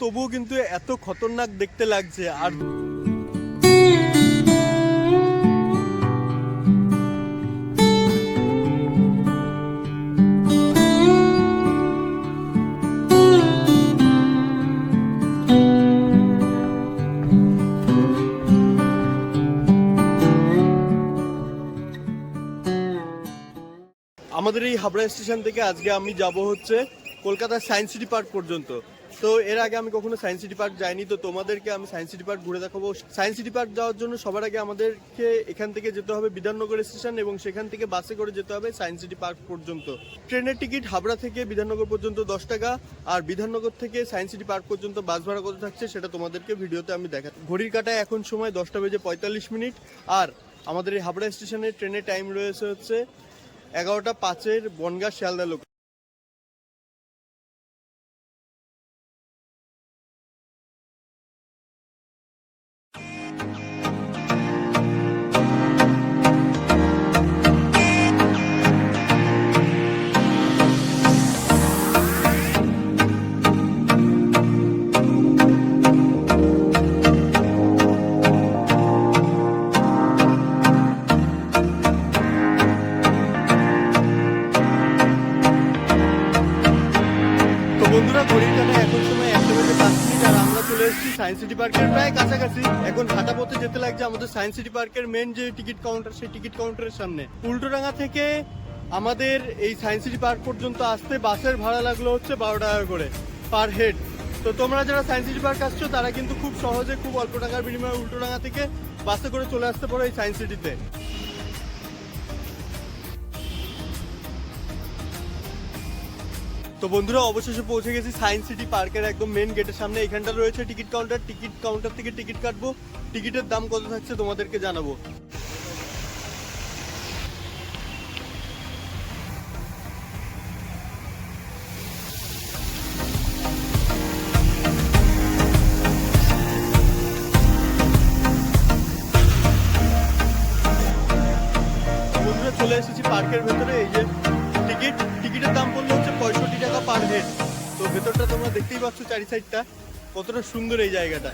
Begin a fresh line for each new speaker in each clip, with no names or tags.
তবুও কিন্তু এত খতরনাক দেখতে লাগছে, আর আমাদের এই হাবড়া স্টেশন থেকে আজকে আমি যাব হচ্ছে কলকাতার সায়েন্স সিটি পার্ক পর্যন্ত। তো এর আগে আমি কখনো সায়েন্স সিটি পার্ক যাইনি, তো তোমাদেরকে আমি সায়েন্স সিটি পার্ক ঘুরে দেখাবো। সায়েন্স সিটি পার্ক যাওয়ার জন্য সবার আগে আমাদেরকে এখান থেকে যেতে হবে বিধাননগর স্টেশন এবং সেখান থেকে বাসে করে যেতে হবে সায়েন্স সিটি পার্ক পর্যন্ত। ট্রেনের টিকিট হাবড়া থেকে বিধাননগর পর্যন্ত দশ টাকা, আর বিধাননগর থেকে সায়েন্স সিটি পার্ক পর্যন্ত বাস ভাড়া কত থাকছে সেটা তোমাদেরকে ভিডিওতে আমি দেখা ঘড়ির কাটায় এখন সময় দশটা বেজে পঁয়তাল্লিশ মিনিট, আর আমাদের এই হাবড়া স্টেশনের ট্রেনের টাইম রয়েছে হচ্ছে এগারোটা পাঁচের বনগা শিয়ালদা লোক কাটায় এখন সময় একটা বেজে পাঁচ মিনিট আর আমরা চলে এসেছি সায়েন্স সিটি পার্কের প্রায় কাছাকাছি। এখন হাঁটা পথে যেতে লাগছে আমাদের সায়েন্স সিটি পার্কের মেন যে টিকিট কাউন্টার সেই টিকিট কাউন্টারের সামনে। উল্টোডাঙ্গা থেকে আমাদের এই সায়েন্স সিটি পার্ক পর্যন্ত আসতে বাসের ভাড়া লাগল হচ্ছে বারো টাকা করে পার হেড তো তোমরা যারা সায়েন্স সিটি পার্ক আসছো, তারা কিন্তু খুব সহজে খুব অল্প টাকার বিনিময়ে উল্টোডাঙ্গা থেকে বাসে করে চলে আসতে পারো এই সায়েন্স সিটিতে তো বন্ধুরা, অবশেষে পৌঁছে গেছি সায়েন্স সিটি পার্কের একদম মেন গেটের সামনে। এখানটা রয়েছে টিকিট কাউন্টার টিকিট কাউন্টার থেকে টিকিট কাটবো। টিকিটের দাম কত থাকছে তোমাদেরকে জানাব। চলে এসেছি পার্কের ভেতরে। এই যে তো ভেতরটা তোমরা দেখতেই পাচ্ছ চারি সাইডটা কতটা সুন্দর এই জায়গাটা।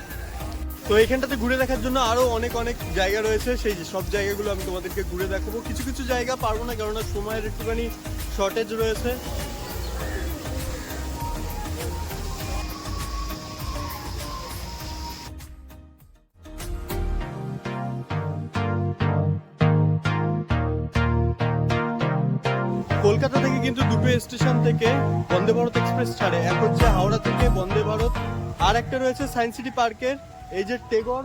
তো এখানটাতে ঘুরে দেখার জন্য আরও অনেক অনেক জায়গা রয়েছে। সেই সব জায়গাগুলো আমি তোমাদেরকে ঘুরে দেখাবো। কিছু কিছু জায়গা পারব না, কেননা সময়ের একটুখানি শর্টেজ রয়েছে। কিন্তু দুটো স্টেশন থেকে বন্দে ভারত এক্সপ্রেস ছাড়ে। এক হচ্ছে হাওড়া থেকে বন্দে ভারত, আর একটা রয়েছে সায়েন্স সিটি পার্কের। এই যে টেগর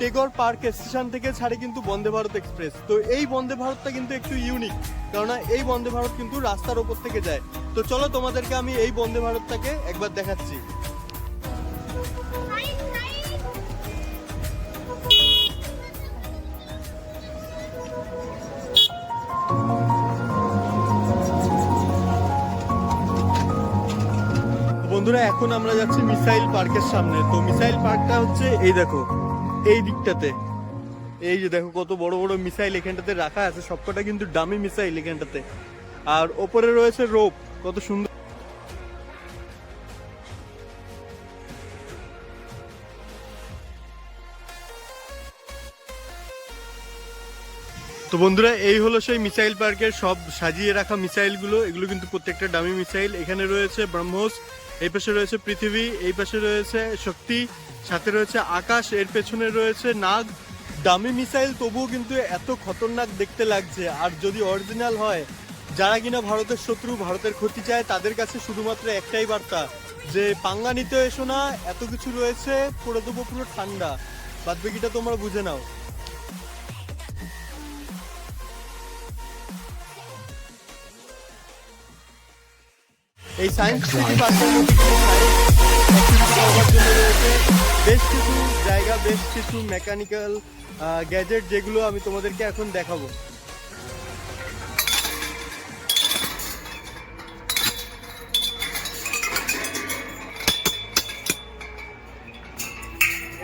টেগর পার্ক স্টেশন থেকে ছাড়ে কিন্তু বন্দে ভারত এক্সপ্রেস। তো এই বন্দে ভারতটা কিন্তু একটু ইউনিক কেননা এই বন্দে ভারত কিন্তু রাস্তার ওপর থেকে যায়। তো চলো তোমাদেরকে আমি এই বন্দে ভারতটাকে একবার দেখাচ্ছি। বন্ধুরা, এখন আমরা যাচ্ছি মিসাইল পার্কের সামনে। তো মিসাইল পার্কটা হচ্ছে এই দেখো, এই দিকটাতে। এই যে দেখো, কত বড় বড় মিসাইল এখানটাতে রাখা আছে। সবকটা কিন্তু ডামি মিসাইল এখানটাতে। আর ওপরে রয়েছে রোপ, কত সুন্দর। তো বন্ধুরা, এই হলো সেই মিসাইল পার্কের সব সাজিয়ে রাখা মিসাইলগুলো। এগুলো কিন্তু প্রত্যেকটা দামি মিসাইল। এখানে রয়েছে ব্রহ্মোস এই পাশে রয়েছে পৃথিবী, এই পাশে রয়েছে শক্তি, সাথে রয়েছে আকাশ, এর পেছনে রয়েছে নাগ। দামি মিসাইল তবুও কিন্তু এত খতরনাক দেখতে লাগছে। আর যদি অরিজিনাল হয়, যারা কিনা ভারতের শত্রু, ভারতের ক্ষতি চায়, তাদের কাছে শুধুমাত্র একটাই বার্তা, যে পাঙ্গা নিতে এসো না, এত কিছু রয়েছে করে দেবো পুরো ঠান্ডা। বাদ বাকিটা তোমরা বুঝে নাও। এই সায়েন্স সিটি রয়েছে বেশ কিছু জায়গা বেশ কিছু মেকানিক্যাল গ্যাজেট যেগুলো আমি তোমাদেরকে এখন দেখাবো।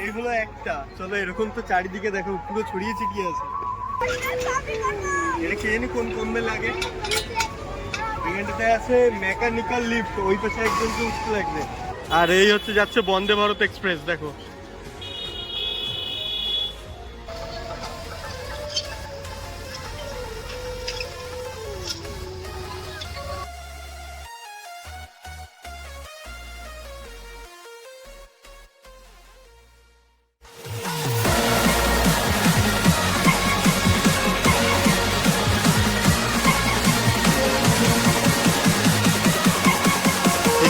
এইগুলো একটা। চলো এরকম তো চারিদিকে দেখো পুরো ছড়িয়ে ছিটিয়ে আছে। এটা কে জানি কোন কমবে লাগে। এখানটাতে আছে মেকানিক্যাল লিফট, ওই পাশে একজনকে উঠতে লাগবে। আর এই হচ্ছে যাচ্ছে বন্দে ভারত এক্সপ্রেস, দেখো।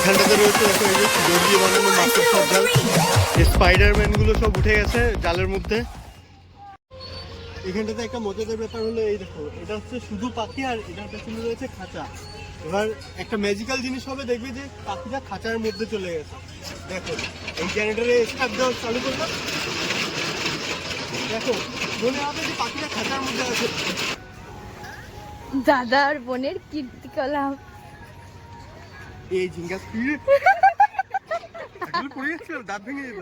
এখানটাতে রয়েছে দেখো এই যে দড়ি বানানো মাছের সব জাল। স্পাইডারম্যানগুলো সব উঠে গেছে জালের মধ্যে। এখানটাতে একটা মজাদার ব্যাপার হলো এই দেখো এটা হচ্ছে শুধু পাখি আর এটার পেছনে রয়েছে খাঁচা। এবার একটা ম্যাজিক্যাল জিনিস হবে দেখবে যে পাখিটা খাঁচার মধ্যে চলে গেছে। দেখো এই জেনারেটরে স্টার্ট দেওয়া চালু করলাম দেখো মনে হবে যে পাখিটা খাঁচার মধ্যে আছে।
দাদা আর বোনের কীর্তিকলাপ।
এই ঝিঙ্গা স্পিড। দাঁত ভেঙে যেত।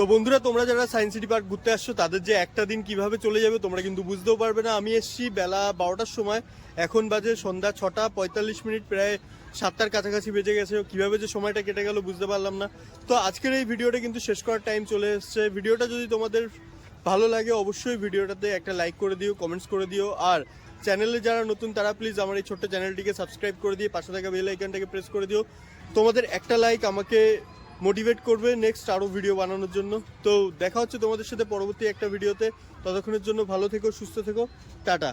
তো বন্ধুরা, তোমরা যারা সায়েন্স সিটি পার্ক ঘুরতে আসছো, তাদের যে একটা দিন কীভাবে চলে যাবে তোমরা কিন্তু বুঝতেও পারবে না। আমি এসেছি বেলা বারোটার সময়। এখন বাজে সন্ধ্যা ছটা পঁয়তাল্লিশ মিনিট, প্রায় সাতটার কাছাকাছি বেজে গেছে। কীভাবে যে সময়টা কেটে গেল বুঝতে পারলাম না। তো আজকের এই ভিডিওটা কিন্তু শেষ করার টাইম চলে এসেছে। ভিডিওটা যদি তোমাদের ভালো লাগে, অবশ্যই ভিডিওটাতে একটা লাইক করে দিও কমেন্টস করে দিও। আর চ্যানেলে যারা নতুন, তারা প্লিজ আমার এই ছোট্ট চ্যানেলটিকে সাবস্ক্রাইব করে দিয়ে পাশে থাকা বেল আইকনটাকে প্রেস করে দিও। তোমাদের একটা লাইক আমাকে মোটিভেট করবে নেক্সট আরও ভিডিও বানানোর জন্য। তো দেখা হচ্ছে তোমাদের সাথে পরবর্তী একটা ভিডিওতে ততক্ষণের জন্য ভালো থেকো, সুস্থ থেকো। টাটা।